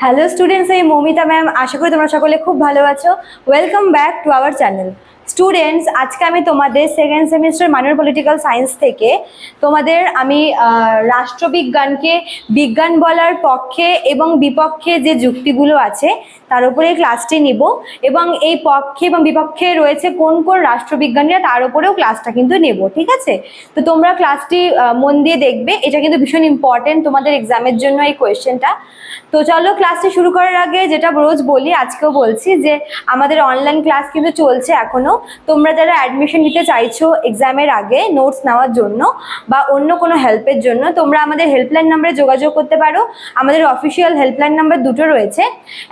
Hello students এই Momita ma'am আশা করি তোমরা সকলে খুব ভালো আছো। Welcome back to our channel students আজকে আমি তোমাদের second semester minor political science থেকে তোমাদের আমি রাষ্ট্রবিজ্ঞানকে বিজ্ঞান বলার পক্ষে এবং বিপক্ষে যে যুক্তিগুলো আছে, তার উপরে ক্লাসটি নিব। এবং এই পক্ষে এবং বিপক্ষে রয়েছে কোন কোন রাষ্ট্রবিজ্ঞানীরা, তার উপরেও ক্লাসটা কিন্তু নেব, ঠিক আছে? তো তোমরা ক্লাসটি মন দিয়ে দেখবে। এটা কিন্তু ভীষণ ইম্পর্টেন্ট তোমাদের এক্সামের জন্য এই কোয়েশ্চেনটা তো চলো ক্লাসটি শুরু করার আগে যেটা রোজ বলি, আজকেও বলছি যে আমাদের অনলাইন ক্লাস কিন্তু চলছে এখনও। তোমরা যারা অ্যাডমিশন নিতে চাইছো এক্সামের আগে নোটস নেওয়ার জন্য বা অন্য কোনো হেল্পের জন্য, তোমরা আমাদের হেল্পলাইন নাম্বারে যোগাযোগ করতে পারো। আমাদের অফিসিয়াল হেল্পলাইন নাম্বার দুটো রয়েছে।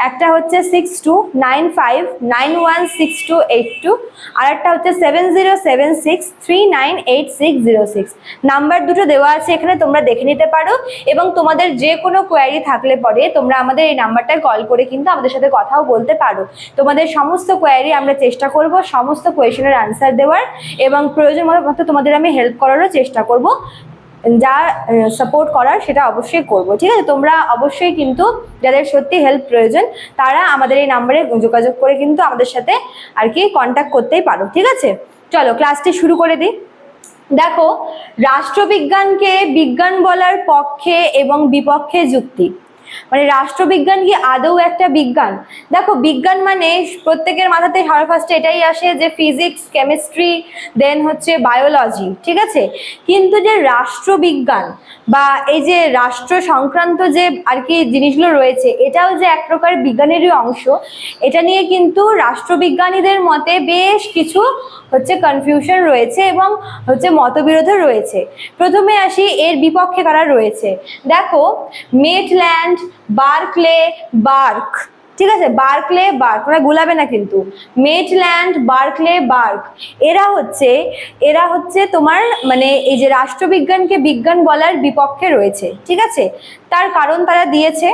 একটা হচ্ছে six two nine five nine one six two eight two আর একটা হচ্ছে seven zero seven six three nine eight six zero six number দুটো দেওয়া আছে এখানে, তোমরা দেখে নিতে পারো এবং তোমাদের যে কোনো কোয়ারি থাকলে পরে তোমরা আমাদের এই নাম্বারটায় কল করে কিন্তু আমাদের সাথে কথাও বলতে পারো। তোমাদের সমস্ত কোয়ারি আমরা চেষ্টা করব, সমস্ত কোয়েশনের আনসার দেওয়ার এবং প্রয়োজন মতো তোমাদের আমি হেল্প করারও চেষ্টা করব। যা সাপোর্ট করার সেটা অবশ্যই করব, ঠিক আছে? তোমরা অবশ্যই কিন্তু যাদের সত্যি হেল্প প্রয়োজন, তারা আমাদের এই নাম্বারে যোগাযোগ করে কিন্তু আমাদের সাথে আর কি কন্ট্যাক্ট করতেই পারো, ঠিক আছে? চলো ক্লাসটি শুরু করে দিই। দেখো, রাষ্ট্রবিজ্ঞানকে বিজ্ঞান বলার পক্ষে এবং বিপক্ষে যুক্তি। মানে রাষ্ট্রবিজ্ঞান কি আদৌ একটা বিজ্ঞান? দেখো, বিজ্ঞান মানে প্রত্যেকের মাথাতে ফার্স্টে এটাই আসে যে ফিজিক্স কেমিস্ট্রি দেন হচ্ছে বায়োলজি ঠিক আছে? কিন্তু যে রাষ্ট্রবিজ্ঞান বা এই যে রাষ্ট্র সংক্রান্ত যে আর কি জিনিসগুলো রয়েছে, এটাও যে এক প্রকার বিজ্ঞানেরই অংশ, এটা নিয়ে কিন্তু রাষ্ট্রবিজ্ঞানীদের মতে বেশ কিছু হচ্ছে কনফিউশন রয়েছে এবং হচ্ছে মতবিরোধ রয়েছে। প্রথমে আসি এর বিপক্ষে কারা রয়েছে? দেখো মেটল্যান্ড বার্কলে বার্ক ঠিক আছে? বার্কলে বার্ক ওরা গুলাবে না কিন্তু। মেটল্যান্ড বার্কলে বার্ক এরা হচ্ছে এরা হচ্ছে তোমার মানে এই যে রাষ্ট্রবিজ্ঞানকে বিজ্ঞান বলার বিপক্ষে রয়েছে। ঠিক আছে? তার কারণ তারা দিয়েছে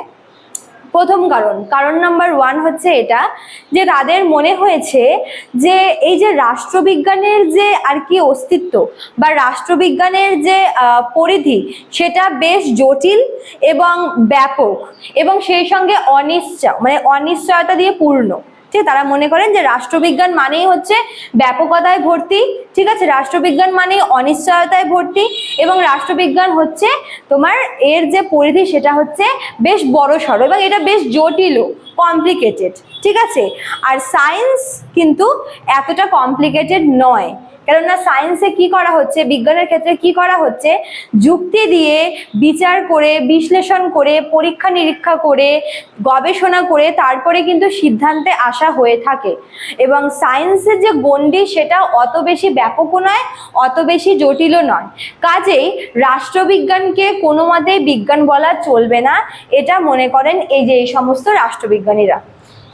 প্রথম কারণ। কারণ নাম্বার ওয়ান হচ্ছে এটা যে তাদের মনে হয়েছে যে এই যে রাষ্ট্রবিজ্ঞানের যে আর কি অস্তিত্ব বা রাষ্ট্রবিজ্ঞানের যে পরিধি সেটা বেশ জটিল এবং ব্যাপক এবং সেই সঙ্গে অনিশ্চয় মানে অনিশ্চয়তা দিয়ে পূর্ণ। ঠিক তারা মনে করেন যে রাষ্ট্রবিজ্ঞান মানেই হচ্ছে ব্যাপকতায় ভর্তি, ঠিক আছে? রাষ্ট্রবিজ্ঞান মানেই অনিশ্চয়তায় ভর্তি এবং রাষ্ট্রবিজ্ঞান হচ্ছে তোমার এর যে পরিধি সেটা হচ্ছে বেশ বড় সড়ো এবং এটা বেশ জটিলও কমপ্লিকেটেড ঠিক আছে? আর সায়েন্স কিন্তু এতটা কমপ্লিকেটেড নয়। কেননা সায়েন্সে কি করা হচ্ছে, বিজ্ঞানের ক্ষেত্রে কি করা হচ্ছে, যুক্তি দিয়ে বিচার করে, বিশ্লেষণ করে, পরীক্ষা নিরীক্ষা করে, গবেষণা করে তারপরে কিন্তু সিদ্ধান্তে আসা হয়ে থাকে। এবং সায়েন্সের যে গণ্ডি সেটা অত বেশি ব্যাপকও নয়, অত বেশি জটিলও নয়। কাজেই রাষ্ট্রবিজ্ঞানকে কোনো মতেই বিজ্ঞান বলা চলবে না, এটা মনে করেন এই যে এই সমস্ত রাষ্ট্রবিজ্ঞানীরা।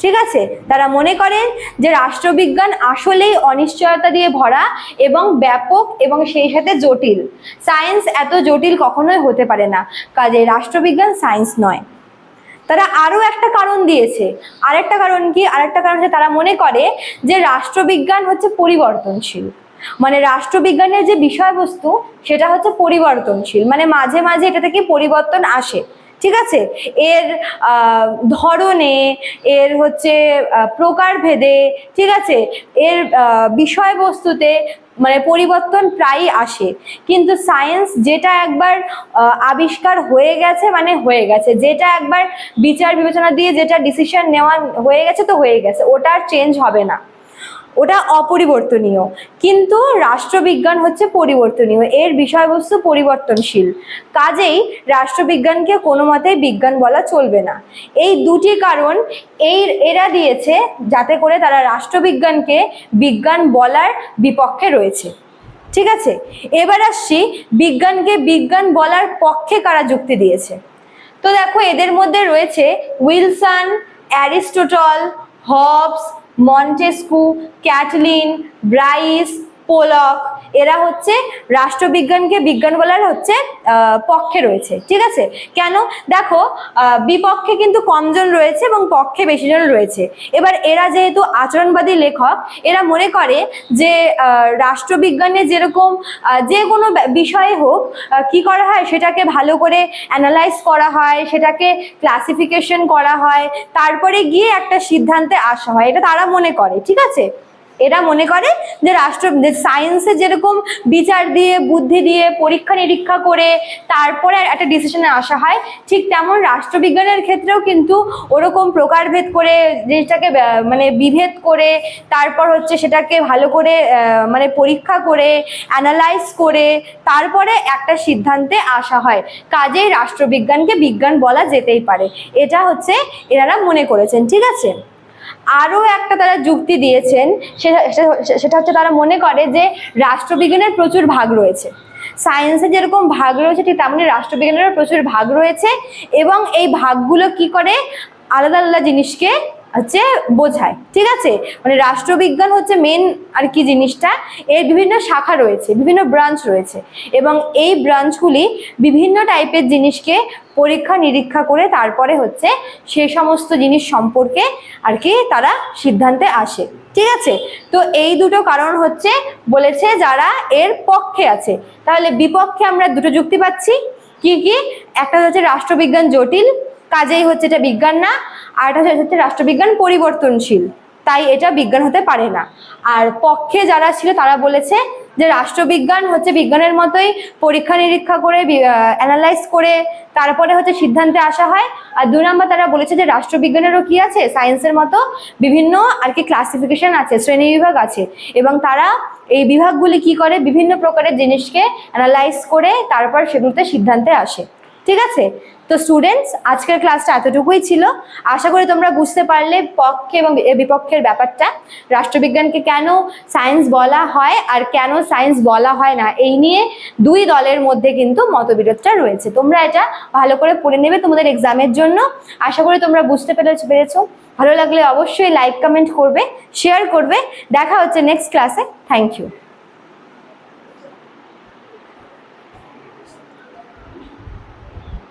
ঠিক আছে? তারা মনে করেন যে রাষ্ট্রবিজ্ঞান আসলেই অনিশ্চয়তা দিয়ে ভরা এবং ব্যাপক এবং সেই সাথে জটিল। সায়েন্স এত জটিল কখনোই হতে পারে না। কাজে রাষ্ট্রবিজ্ঞান সায়েন্স নয়। তারা আরও একটা কারণ দিয়েছে। আরেকটা কারণ কি? আরেকটা কারণ হচ্ছে তারা মনে করে যে রাষ্ট্রবিজ্ঞান হচ্ছে পরিবর্তনশীল। মানে রাষ্ট্রবিজ্ঞানের যে বিষয়বস্তু, সেটা হচ্ছে পরিবর্তনশীল। মানে মাঝে মাঝে এটা থেকে পরিবর্তন আসে। ঠিক আছে? এর ধরনে, এর হচ্ছে প্রকারভেদে, ঠিক আছে? এর বিষয়বস্তুতে মানে পরিবর্তন প্রায়ই আসে। কিন্তু সায়েন্স যেটা একবার আবিষ্কার হয়ে গেছে মানে হয়ে গেছে। যেটা একবার বিচার বিবেচনা দিয়ে যেটা ডিসিশন নেওয়া হয়ে গেছে তো হয়ে গেছে। ওটা আর চেঞ্জ হবে না। ওটা অপরিবর্তনীয়। কিন্তু রাষ্ট্রবিজ্ঞান হচ্ছে পরিবর্তনীয়। এর বিষয়বস্তু পরিবর্তনশীল। কাজেই রাষ্ট্রবিজ্ঞানকে কোনো মতেই বিজ্ঞান বলা চলবে না। এই দুটি কারণ এই, এরা দিয়েছে যাতে করে তারা রাষ্ট্রবিজ্ঞানকে বিজ্ঞান বলার বিপক্ষে রয়েছে। ঠিক আছে? এবার আসছি বিজ্ঞানকে বিজ্ঞান বলার পক্ষে কারা যুক্তি দিয়েছে? তো দেখো এদের মধ্যে রয়েছে Wilson, Aristotle, Hobbes Montesquieu Catlin Bryce Pollock এরা হচ্ছে রাষ্ট্রবিজ্ঞানকে বিজ্ঞান বলার হচ্ছে পক্ষে রয়েছে, ঠিক আছে? কেন? দেখো বিপক্ষে কিন্তু কমজন রয়েছে এবং পক্ষে বেশি জন রয়েছে। এবার এরা যেহেতু আচরণবাদী লেখক, এরা মনে করে যে রাষ্ট্রবিজ্ঞানে যেরকম যে কোনো বিষয়ে হোক কি করা হয়? সেটাকে ভালো করে অ্যানালাইজ করা হয়, সেটাকে ক্লাসিফিকেশন করা হয়, তারপরে গিয়ে একটা সিদ্ধান্তে আসা হয়। এটা তারা মনে করে, ঠিক আছে? এরা মনে করে যে রাষ্ট্র সায়েন্সে যেরকম বিচার দিয়ে, বুদ্ধি দিয়ে, পরীক্ষা নিরীক্ষা করে, তারপরে একটা ডিসিশনে আসা হয়, ঠিক তেমন রাষ্ট্রবিজ্ঞানের ক্ষেত্রেও কিন্তু ওরকম প্রকারভেদ করে জিনিসটাকে মানে বিভেদ করে, তারপর হচ্ছে সেটাকে ভালো করে মানে পরীক্ষা করে অ্যানালাইজ করে, তারপরে একটা সিদ্ধান্তে আসা হয়। কাজেই রাষ্ট্রবিজ্ঞানকে বিজ্ঞান বলা যেতেই পারে। এটা হচ্ছে এনারা মনে করেছেন, ঠিক আছে? আরও একটা তারা যুক্তি দিয়েছেন, সেটা হচ্ছে তারা মনে করে যে রাষ্ট্রবিজ্ঞানের প্রচুর ভাগ রয়েছে। সায়েন্সে যেরকম ভাগ রয়েছে, ঠিক তেমনি রাষ্ট্রবিজ্ঞানেরও প্রচুর ভাগ রয়েছে এবং এই ভাগগুলো কি করে? আলাদা আলাদা জিনিসকে হচ্ছে বোঝায়, ঠিক আছে? মানে রাষ্ট্রবিজ্ঞান হচ্ছে মেন আর কি জিনিসটা। এর বিভিন্ন শাখা রয়েছে, বিভিন্ন ব্রাঞ্চ রয়েছে। এবং এই ব্রাঞ্চগুলি বিভিন্ন টাইপের জিনিসকে পরীক্ষা নিরীক্ষা করে তারপরে হচ্ছে সে সমস্ত জিনিস সম্পর্কে আর কি তারা সিদ্ধান্তে আসে, ঠিক আছে? তো এই দুটো কারণ হচ্ছে বলেছে যারা এর পক্ষে আছে। তাহলে বিপক্ষে আমরা দুটো যুক্তি পাচ্ছি। কি কি? একটা হচ্ছে রাষ্ট্রবিজ্ঞান জটিল কাজেই হচ্ছে এটা বিজ্ঞান না, আর এটা হচ্ছে রাষ্ট্রবিজ্ঞান পরিবর্তনশীল। তাই এটা বিজ্ঞান হতে পারে না। আর পক্ষে যারা ছিল, তারা বলেছে যে রাষ্ট্রবিজ্ঞান হচ্ছে বিজ্ঞানের মতোই পরীক্ষা নিরীক্ষা করে অ্যানালাইজ করে, তারপরে হচ্ছে সিদ্ধান্তে আসা হয়। আর দুই নম্বর তারা বলেছে যে রাষ্ট্রবিজ্ঞানেরও কি আছে? সায়েন্সের মতো বিভিন্ন আর কি ক্লাসিফিকেশন আছে, শ্রেণি বিভাগ আছে। এবং তারা এই বিভাগগুলি কি করে? বিভিন্ন প্রকারের জিনিসকে অ্যানালাইজ করে, তারপর সেগুলোতে সিদ্ধান্তে আসে। ঠিক আছে? তো স্টুডেন্টস আজকের ক্লাসটা এতটুকুই ছিল। আশা করি তোমরা বুঝতে পারলে পক্ষে এবং বিপক্ষের ব্যাপারটা। রাষ্ট্রবিজ্ঞানকে কেন সায়েন্স বলা হয় আর কেন সায়েন্স বলা হয় না, এই নিয়ে দুই দলের মধ্যে কিন্তু মতবিরোধটা রয়েছে। তোমরা এটা ভালো করে পড়ে নেবে তোমাদের এক্সামের জন্য। আশা করি তোমরা বুঝতে পেরেছ পেরেছ। ভালো লাগলে অবশ্যই লাইক কমেন্ট করবে শেয়ার করবে। দেখা হচ্ছে নেক্সট ক্লাসে থ্যাংক ইউ